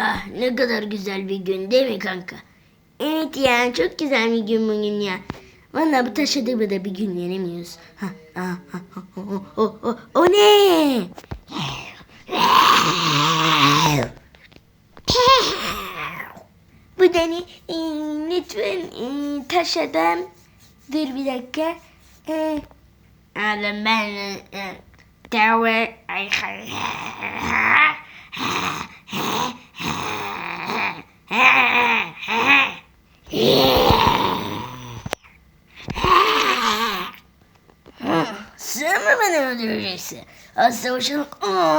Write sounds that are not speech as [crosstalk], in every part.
Ah ne kadar güzel bir gün değil mi kanka? Evet ya çok güzel bir gün bugün ya. Valla bu taş adamı da bir gün yenemiyoruz. Ha, ha, ha, o, o, o, o ne? Bu da ne? Ee, lütfen ee, taş adam. Dur bir dakika. Ee, Oğlum ben e, e, Tower ay Sen mi beni Aa!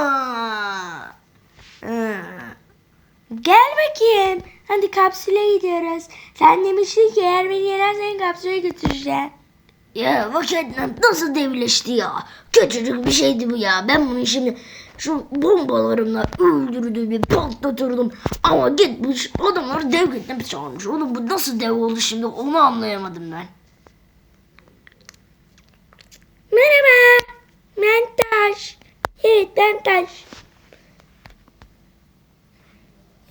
Gel bakayım. Hadi kapsüle gidiyoruz. Sen demiştin ki eğer beni yenersen kapsüle götüreceğim. Ya vakitler nasıl devleşti ya? Küçücük bir şeydi bu ya. Ben bunu şimdi şu bombalarımla öldürdüğümü patlatırdım. Ama gitmiş adamlar dev gittim çağırmış. Oğlum bu nasıl dev oldu şimdi onu anlayamadım ben. Merhaba. Ben Taş. Evet Taş.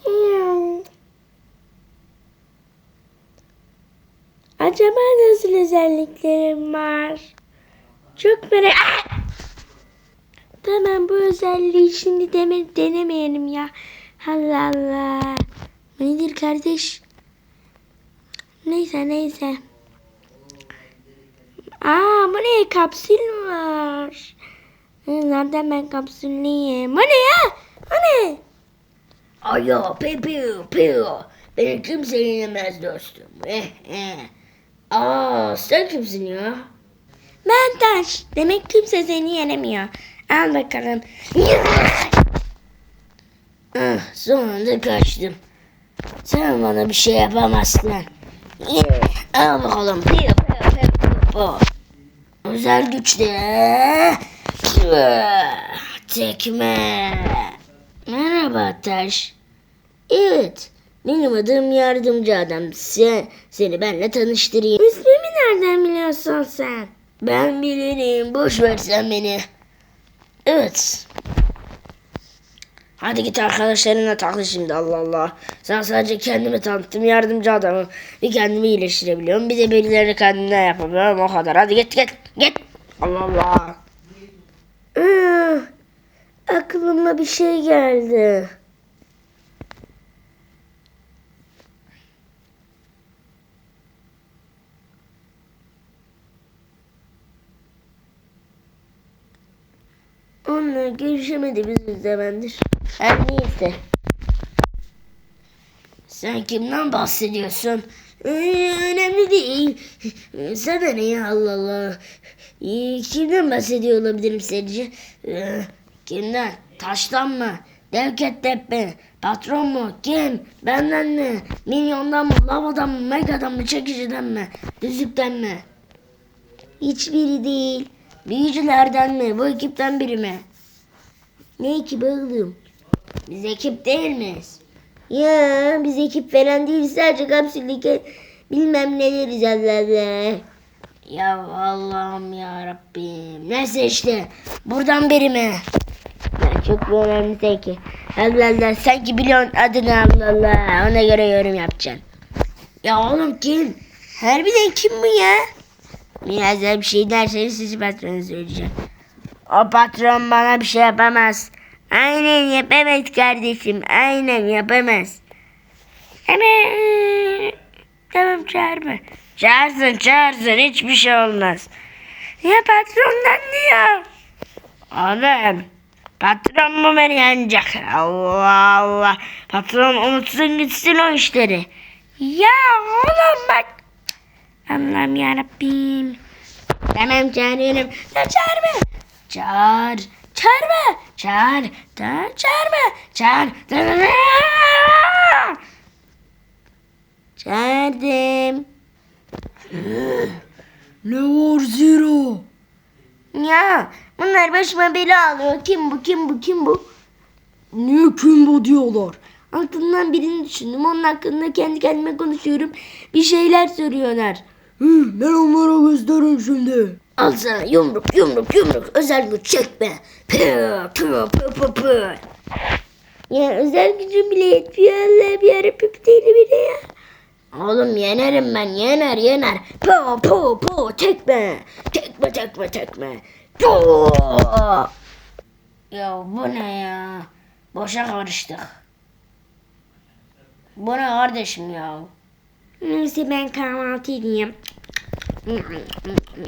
Hmm. Acaba nasıl özelliklerim var? Çok merak... Ah! Tamam bu özelliği şimdi deme, denemeyelim ya. Allah Allah. Nedir kardeş? Neyse neyse. Aa bu ne kapsül var. Hı, Zaten ben kapsüllüyüm. Bu ne ya? Bu ne? Ayo piu piu. Beni kimse yenemez dostum. Eh, [laughs] eh. Aa sen kimsin ya? Ben Taş. Demek kimse seni yenemiyor. Al bakalım. [laughs] ah, sonunda kaçtım. Sen bana bir şey yapamazsın. [laughs] Al bakalım. Piu piu piu piu. Özel güçle. Tekme. Merhaba Taş. Evet. Benim adım yardımcı adam. Sen, seni benle tanıştırayım. İsmimi nereden biliyorsun sen? Ben bilirim. Boş ver sen beni. Evet. Hadi git arkadaşlarına takıl şimdi Allah Allah. Sen sadece kendimi tanıttım yardımcı adamım. Bir kendimi iyileştirebiliyorum. Bir de birilerini kendimden yapabiliyorum o kadar. Hadi git git git. Allah Allah. Ah, aklıma bir şey geldi. Onunla görüşemediğimiz zamandır. Her neyse. Sen kimden bahsediyorsun? Önemli değil. Sana ne Allah Allah. Ee, kimden bahsediyor olabilirim sence? Ee, kimden? Taştan mı? Devket mi? Patron mu? Kim? Benden mi? Milyondan mı? Lavadan mı? Megadan mı? Çekiciden mi? Düzlükten mi? Hiçbiri değil. Büyücülerden mi? Bu ekipten biri mi? Ne ekibi oğlum? Biz ekip değil miyiz? Ya biz ekip falan değil sadece kapsüldeki bilmem neleriz Allah Allah. Ya Allah'ım ya Rabbim. Neyse işte buradan biri mi? Ya çok önemli değil ki. Allah Allah sanki biliyorsun adını Allah Allah. Ona göre yorum yapacaksın. Ya oğlum kim? Harbiden kim bu ya? Biraz daha bir şey derseniz sizi patrona söyleyeceğim. O patron bana bir şey yapamaz. Aynen yapamaz kardeşim. Aynen yapamaz. Hemen. Tamam çağırma. Çağırsın çağırsın hiçbir şey olmaz. Ya patrondan diyor. Oğlum. Patron mu beni yenecek? Allah Allah. Patron unutsun gitsin o işleri. Ya oğlum bak. Allah'ım yarabbim. Tamam çağırıyorum. Ya çağırma. Çağır. Çağırma. Çağır. Da, çağırma. Çağır. Çağırdım. Ne var Zero? Ya bunlar başıma bela alıyor. Kim bu kim bu kim bu? Niye Kimbo diyorlar? Aklımdan birini düşündüm. Onun hakkında kendi kendime konuşuyorum. Bir şeyler söylüyorlar. Hı, ben onlara gösteririm şimdi. Al sana yumruk yumruk yumruk özel güç çekme. Pı pı pı pı pı. Ya özel gücüm bile yetmiyor Allah'ım yarabbim deli bile ya. Oğlum yenerim ben yener yener. Po po po tekme. Tekme tekme tekme. Po. Ya bu ne ya? Boşa karıştık. Bu ne kardeşim ya? Neyse ben kahvaltı edeyim. Mm-mm, mm-mm,